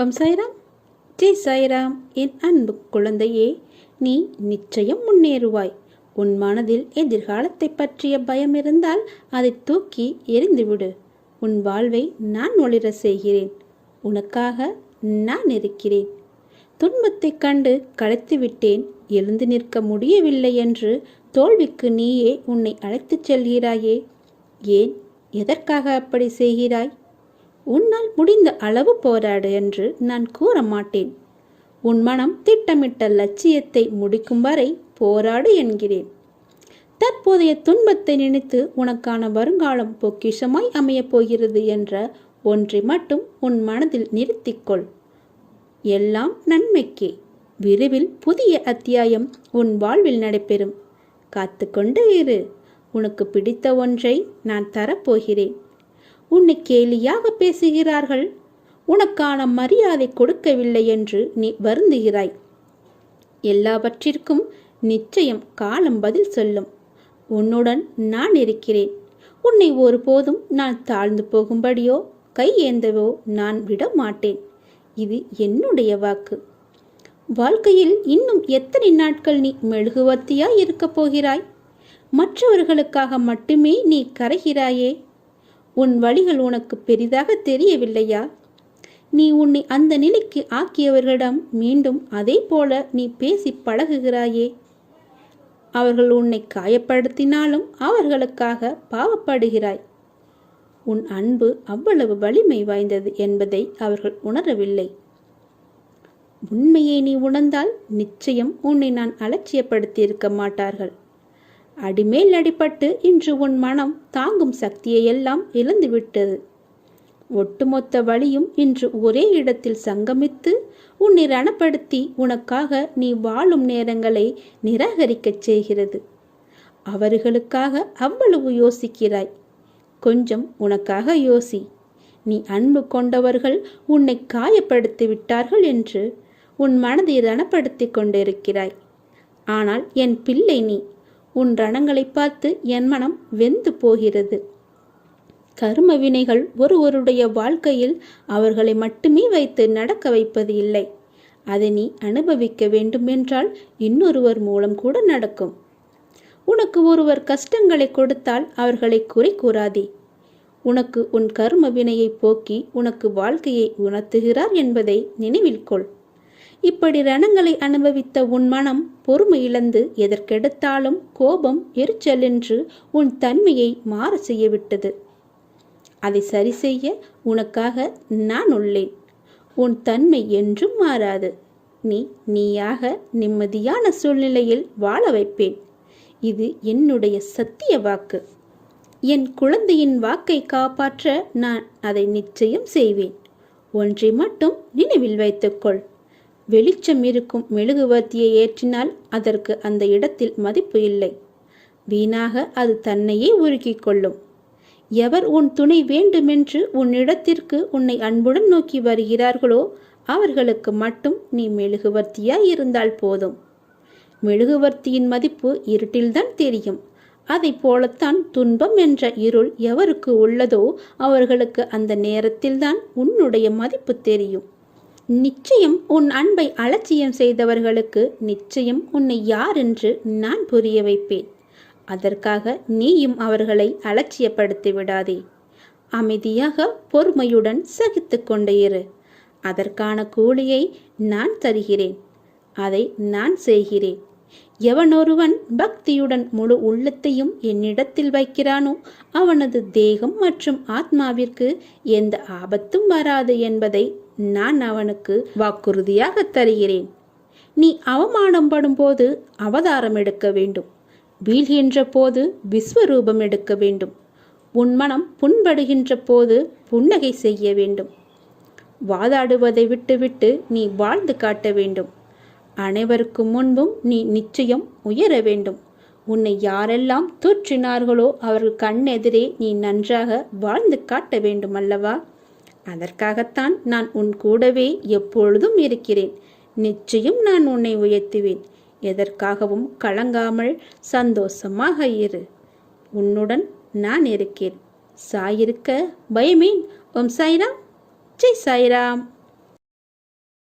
ஓம் சாய்ராம். ஜெய் சாய்ராம் என் அன்பு குழந்தையே நீ நிச்சயம் முன்னேறுவாய். உன் மனதில் எதிர்காலத்தை பற்றிய பயம் இருந்தால் அதை தூக்கி எறிந்துவிடு. உன் வாழ்வை நான் ஒளிர செய்கிறேன். உனக்காக நான் இருக்கிறேன். துன்பத்தைக் கண்டு களைத்து விட்டேன் எழுந்து நிற்க முடியவில்லை என்று தோல்விக்கு நீயே உன்னை அழைத்துச் செல்கிறாயே. ஏன் எதற்காக அப்படி செய்கிறாய்? உன்னால் முடிந்த அளவு போராடு என்று நான் கூற மாட்டேன் உன் மனம் திட்டமிட்ட லட்சியத்தை முடிக்கும் வரை போராடு என்கிறேன். தற்போதைய துன்பத்தை நினைத்து உனக்கான வருங்காலம் பொக்கிஷமாய் அமையப் போகிறது என்ற ஒன்றை மட்டும் உன் மனதில் நிறுத்திக்கொள். எல்லாம் நன்மைக்கே. விரைவில் புதிய அத்தியாயம் உன் வாழ்வில் நடைபெறும். காத்துக்கொண்டு இரு. உனக்கு பிடித்த ஒன்றை நான் தரப்போகிறேன். உன்னை கேலியாக பேசுகிறார்கள். உனக்கான மரியாதை கொடுக்கவில்லை என்று நீ வருந்துகிறாய். எல்லாவற்றிற்கும் நிச்சயம் காலம் பதில் சொல்லும். உன்னுடன் நான் இருக்கிறேன். உன்னை ஒருபோதும் நான் தாழ்ந்து போகும்படியோ கை ஏந்தவோ நான் விட மாட்டேன் இது என்னுடைய வாக்கு. வாழ்க்கையில் இன்னும் எத்தனை நாட்கள் நீ மெழுகுவர்த்தியாய் இருக்கப் போகிறாய்? மற்றவர்களுக்காக மட்டுமே நீ கரைகிறாயே. உன் வழிகள் உனக்கு பெரிதாக தெரியவில்லையா? நீ உன்னை அந்த நிலைக்கு ஆக்கியவர்களிடம் மீண்டும் அதே போல நீ பேசி பழகுகிறாயே. அவர்கள் உன்னை காயப்படுத்தினாலும் அவர்களுக்காக பாவப்படுகிறாய். உன் அன்பு அவ்வளவு வலிமை வாய்ந்தது என்பதை அவர்கள் உணரவில்லை. உண்மையை நீ உணர்ந்தால் நிச்சயம் உன்னை நான் அலட்சியப்படுத்தியிருக்க மாட்டார்கள். அடிமேல் அடிபட்டு இன்று உன் மனம் தாங்கும் சக்தியை எல்லாம் இழந்துவிட்டது. ஒட்டுமொத்த வழியும் இன்று ஒரே இடத்தில் சங்கமித்து உன்னை ரணப்படுத்தி உனக்காக நீ வாழும் நேரங்களை நிராகரிக்கச் செய்கிறது. அவர்களுக்காக அவ்வளவு யோசிக்கிறாய். கொஞ்சம் உனக்காக யோசி. நீ அன்பு கொண்டவர்கள் உன்னை காயப்படுத்தி விட்டார்கள் என்று உன் மனதை ரணப்படுத்தி கொண்டிருக்கிறாய். ஆனால் என் பிள்ளை நீ. உன் ரணங்களை பார்த்து என் மனம் வெந்து போகிறது. கர்ம வினைகள் ஒருவருடைய வாழ்க்கையில் அவர்களை மட்டுமே வைத்து நடக்க வைப்பது இல்லை. அதை நீ அனுபவிக்க வேண்டுமென்றால் இன்னொருவர் மூலம் கூட நடக்கும். உனக்கு ஒருவர் கஷ்டங்களை கொடுத்தால் அவர்களை குறை கூறாதே. உனக்கு உன் கர்ம வினையை போக்கி உனக்கு வாழ்க்கையை உணர்த்துகிறார் என்பதை நினைவில் கொள். இப்படி ரணங்களை அனுபவித்த உன் மனம் பொறுமை இழந்து எதற்கெடுத்தாலும் கோபம் எரிச்சல் என்று உன் தன்மையை மாற செய்யவிட்டது அதை சரி செய்ய உனக்காக நான் உள்ளேன். உன் தன்மை என்றும் மாறாது. நீ நீயாக நிம்மதியான சூழ்நிலையில் வாழ வைப்பேன். இது என்னுடைய சத்திய வாக்கு. என் குழந்தையின் வாக்கை காப்பாற்ற நான் அதை நிச்சயம் செய்வேன். ஒன்றை மட்டும் நினைவில் வைத்துக்கொள். வெளிச்சம் இருக்கும் மெழுகுவர்த்தியை ஏற்றினால் அதற்கு அந்த இடத்தில் மதிப்பு இல்லை. வீணாக அது தன்னையே உருக்கிக் கொள்ளும். எவர் உன் துணை வேண்டுமென்று உன்னிடத்திற்கு உன்னை அன்புடன் நோக்கி வருகிறார்களோ அவர்களுக்கு மட்டும் நீ மெழுகுவர்த்தியாய் இருந்தால் போதும். மெழுகுவர்த்தியின் மதிப்பு இருட்டில்தான் தெரியும். அதை போலத்தான் துன்பம் என்ற இருள் எவருக்கு உள்ளதோ அவர்களுக்கு அந்த நேரத்தில்தான் உன்னுடைய மதிப்பு தெரியும். நிச்சயம் உன் அன்பை அலட்சியம் செய்தவர்களுக்கு நிச்சயம் உன்னை யார் என்று நான் புரிய வைப்பேன். அதற்காக நீயும் அவர்களை அலட்சியப்படுத்தி விடாதே. அமைதியாக பொறுமையுடன் சகித்து கொண்டே இரு. அதற்கான கூலியை நான் தருகிறேன். அதை நான் செய்கிறேன். எவனொருவன் பக்தியுடன் முழு உள்ளத்தையும் என்னிடத்தில் வைக்கிறானோ அவனது தேகம் மற்றும் ஆத்மாவிற்கு எந்த ஆபத்தும் வராது என்பதை நான் அவனுக்கு வாக்குறுதியாக தருகிறேன். நீ அவமானம் படும்போது அவதாரம் எடுக்க வேண்டும். வீழ்கின்ற போது விஸ்வரூபம் எடுக்க வேண்டும். உன் மனம் புண்படுகின்ற போது புன்னகை செய்ய வேண்டும். வாதாடுவதை விட்டுவிட்டு நீ வாழ்ந்து காட்ட வேண்டும். அனைவருக்கும் முன்பும் நீ நிச்சயம் உயர வேண்டும். உன்னை யாரெல்லாம் தூற்றினார்களோ அவர்கள் கண்ணெதிரே நீ நன்றாக வாழ்ந்து காட்ட வேண்டும் அல்லவா அதற்காகத்தான் நான் உன் கூடவே எப்பொழுதும் இருக்கிறேன். நிச்சயம் நான் உன்னை உயர்த்துவேன். எதற்காகவும் கலங்காமல் சந்தோஷமாக இரு. உன்னுடன் நான் இருக்கேன் சாயிருக்க பயமேன். ஓம் சாய்ராம். ஜெய் சாய்ராம்.